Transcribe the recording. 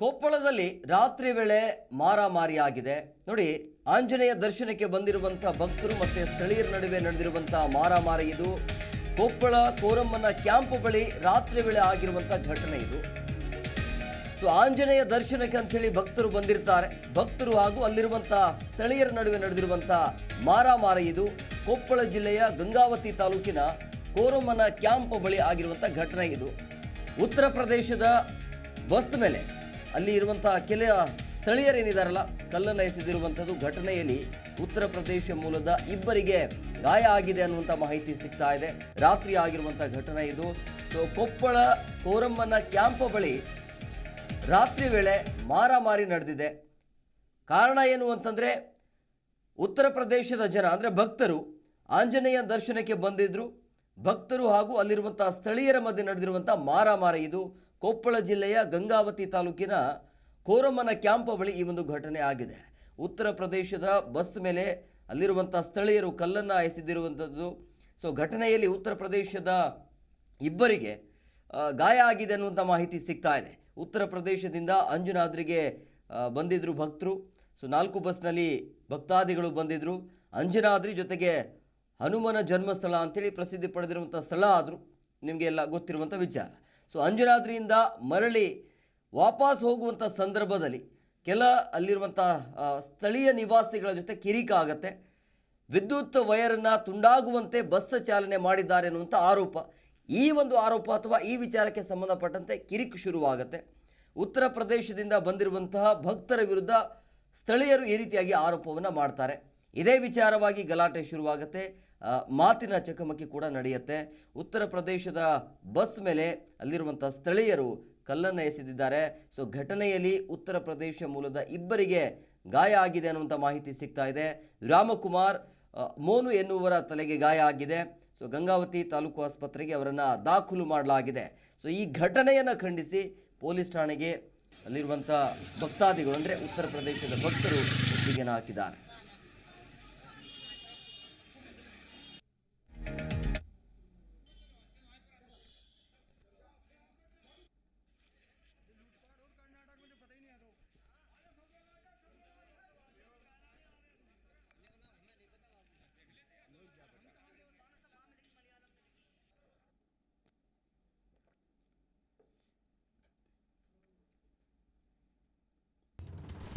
ಕೊಪ್ಪಳದಲ್ಲಿ ರಾತ್ರಿ ವೇಳೆ ಮಾರಾಮಾರಿಯಾಗಿದೆ. ನೋಡಿ, ಆಂಜನೇಯ ದರ್ಶನಕ್ಕೆ ಬಂದಿರುವಂಥ ಭಕ್ತರು ಮತ್ತೆ ಸ್ಥಳೀಯರ ನಡುವೆ ನಡೆದಿರುವಂಥ ಮಾರಾಮಾರಿ ಇದು. ಕೊಪ್ಪಳ ಕೋರಮ್ಮನ ಕ್ಯಾಂಪ್ ಬಳಿ ರಾತ್ರಿ ವೇಳೆ ಆಗಿರುವಂಥ ಘಟನೆ ಇದು. ಸೊ, ಆಂಜನೇಯ ದರ್ಶನಕ್ಕೆ ಅಂಥೇಳಿ ಭಕ್ತರು ಬಂದಿರ್ತಾರೆ. ಭಕ್ತರು ಹಾಗೂ ಅಲ್ಲಿರುವಂಥ ಸ್ಥಳೀಯರ ನಡುವೆ ನಡೆದಿರುವಂಥ ಮಾರಾಮಾರಿ ಇದು. ಕೊಪ್ಪಳ ಜಿಲ್ಲೆಯ ಗಂಗಾವತಿ ತಾಲೂಕಿನ ಕೋರಮ್ಮನ ಕ್ಯಾಂಪ್ ಬಳಿ ಆಗಿರುವಂಥ ಘಟನೆ ಇದು. ಉತ್ತರ ಪ್ರದೇಶದ ಬಸ್ ಮೇಲೆ ಅಲ್ಲಿ ಇರುವಂತಹ ಕೆಲ ಸ್ಥಳೀಯರೇನಿದಾರಲ್ಲ ಕಲ್ಲನ್ನು ಎಸೆದಿರುವಂಥದ್ದು ಘಟನೆಯಲ್ಲಿ ಉತ್ತರ ಪ್ರದೇಶ ಮೂಲದ ಇಬ್ಬರಿಗೆ ಗಾಯ ಆಗಿದೆ ಅನ್ನುವಂಥ ಮಾಹಿತಿ ಸಿಗ್ತಾ ಇದೆ. ರಾತ್ರಿ ಆಗಿರುವಂಥ ಘಟನೆ ಇದು. ಸೊ ಕೊಪ್ಪಳ ಕೋರಮ್ಮನ ಕ್ಯಾಂಪ್ ಬಳಿ ರಾತ್ರಿ ವೇಳೆ ಮಾರಾಮಾರಿ ನಡೆದಿದೆ. ಕಾರಣ ಏನು ಅಂತಂದರೆ, ಉತ್ತರ ಪ್ರದೇಶದ ಜನ, ಅಂದರೆ ಭಕ್ತರು ಆಂಜನೇಯ ದರ್ಶನಕ್ಕೆ ಬಂದಿದ್ದರು ಭಕ್ತರು ಹಾಗೂ ಅಲ್ಲಿರುವಂಥ ಸ್ಥಳೀಯರ ಮಧ್ಯೆ ನಡೆದಿರುವಂಥ ಮಾರಾಮಾರಿ ಇದು. ಕೊಪ್ಪಳ ಜಿಲ್ಲೆಯ ಗಂಗಾವತಿ ತಾಲೂಕಿನ ಕೋರಮ್ಮನ ಕ್ಯಾಂಪ್ ಬಳಿ ಈ ಒಂದು ಘಟನೆ ಆಗಿದೆ. ಉತ್ತರ ಪ್ರದೇಶದ ಬಸ್ ಮೇಲೆ ಅಲ್ಲಿರುವಂಥ ಸ್ಥಳೀಯರು ಕಲ್ಲನ್ನು ಎಸೆದಿರುವಂಥದ್ದು ಸೊ ಘಟನೆಯಲ್ಲಿ ಉತ್ತರ ಪ್ರದೇಶದ ಇಬ್ಬರಿಗೆ ಗಾಯ ಆಗಿದೆ ಅನ್ನುವಂಥ ಮಾಹಿತಿ ಸಿಗ್ತಾ ಇದೆ. ಉತ್ತರ ಪ್ರದೇಶದಿಂದ ಅಂಜನಾದ್ರಿಗೆ ಬಂದಿದ್ದರು ಭಕ್ತರು. ಸೊ ನಾಲ್ಕು ಬಸ್ನಲ್ಲಿ ಭಕ್ತಾದಿಗಳು ಬಂದಿದ್ದರು ಅಂಜನಾದ್ರಿ ಜೊತೆಗೆ ಹನುಮನ ಜನ್ಮಸ್ಥಳ ಅಂತೇಳಿ ಪ್ರಸಿದ್ಧಿ ಪಡೆದಿರುವಂಥ ಸ್ಥಳ ಆದರೂ ನಿಮಗೆಲ್ಲ ಗೊತ್ತಿರುವಂಥ ವಿಚಾರ. ಸೊ ಅಂಜನಾದ್ರಿಯಿಂದ ಮರಳಿ ವಾಪಸ್ ಹೋಗುವಂಥ ಸಂದರ್ಭದಲ್ಲಿ ಕೆಲ ಅಲ್ಲಿರುವಂಥ ಸ್ಥಳೀಯ ನಿವಾಸಿಗಳ ಜೊತೆ ಕಿರಿಕ ಆಗತ್ತೆ. ವಿದ್ಯುತ್ ವಯರನ್ನು ತುಂಡಾಗುವಂತೆ ಬಸ್ ಚಾಲನೆ ಮಾಡಿದ್ದಾರೆ ಅನ್ನುವಂಥ ಆರೋಪ. ಈ ಒಂದು ಆರೋಪ ಅಥವಾ ಈ ವಿಚಾರಕ್ಕೆ ಸಂಬಂಧಪಟ್ಟಂತೆ ಕಿರಿಕು ಶುರುವಾಗುತ್ತೆ. ಉತ್ತರ ಪ್ರದೇಶದಿಂದ ಬಂದಿರುವಂತಹ ಭಕ್ತರ ವಿರುದ್ಧ ಸ್ಥಳೀಯರು ಈ ರೀತಿಯಾಗಿ ಆರೋಪವನ್ನು ಮಾಡ್ತಾರೆ. ಇದೇ ವಿಚಾರವಾಗಿ ಗಲಾಟೆ ಶುರುವಾಗುತ್ತೆ. ಮಾತಿನ ಚಕಮಕಿ ಕೂಡ ನಡೆಯುತ್ತೆ. ಉತ್ತರ ಪ್ರದೇಶದ ಬಸ್ ಮೇಲೆ ಅಲ್ಲಿರುವಂಥ ಸ್ಥಳೀಯರು ಕಲ್ಲನ್ನು ಎಸೆದಿದ್ದಾರೆ. ಸೊ, ಘಟನೆಯಲ್ಲಿ ಉತ್ತರ ಪ್ರದೇಶ ಮೂಲದ ಇಬ್ಬರಿಗೆ ಗಾಯ ಆಗಿದೆ ಅನ್ನುವಂಥ ಮಾಹಿತಿ ಸಿಗ್ತಾ ಇದೆ. ರಾಮಕುಮಾರ್ ಮೋನು ಎನ್ನುವರ ತಲೆಗೆ ಗಾಯ ಆಗಿದೆ. ಸೊ, ಗಂಗಾವತಿ ತಾಲೂಕು ಆಸ್ಪತ್ರೆಗೆ ಅವರನ್ನು ದಾಖಲು ಮಾಡಲಾಗಿದೆ. ಸೊ, ಈ ಘಟನೆಯನ್ನು ಖಂಡಿಸಿ ಪೊಲೀಸ್ ಠಾಣೆಗೆ ಅಲ್ಲಿರುವಂಥ ಭಕ್ತಾದಿಗಳು, ಅಂದರೆ ಉತ್ತರ ಪ್ರದೇಶದ ಭಕ್ತರು ಒಪ್ಪಿಗೆನ ಹಾಕಿದ್ದಾರೆ.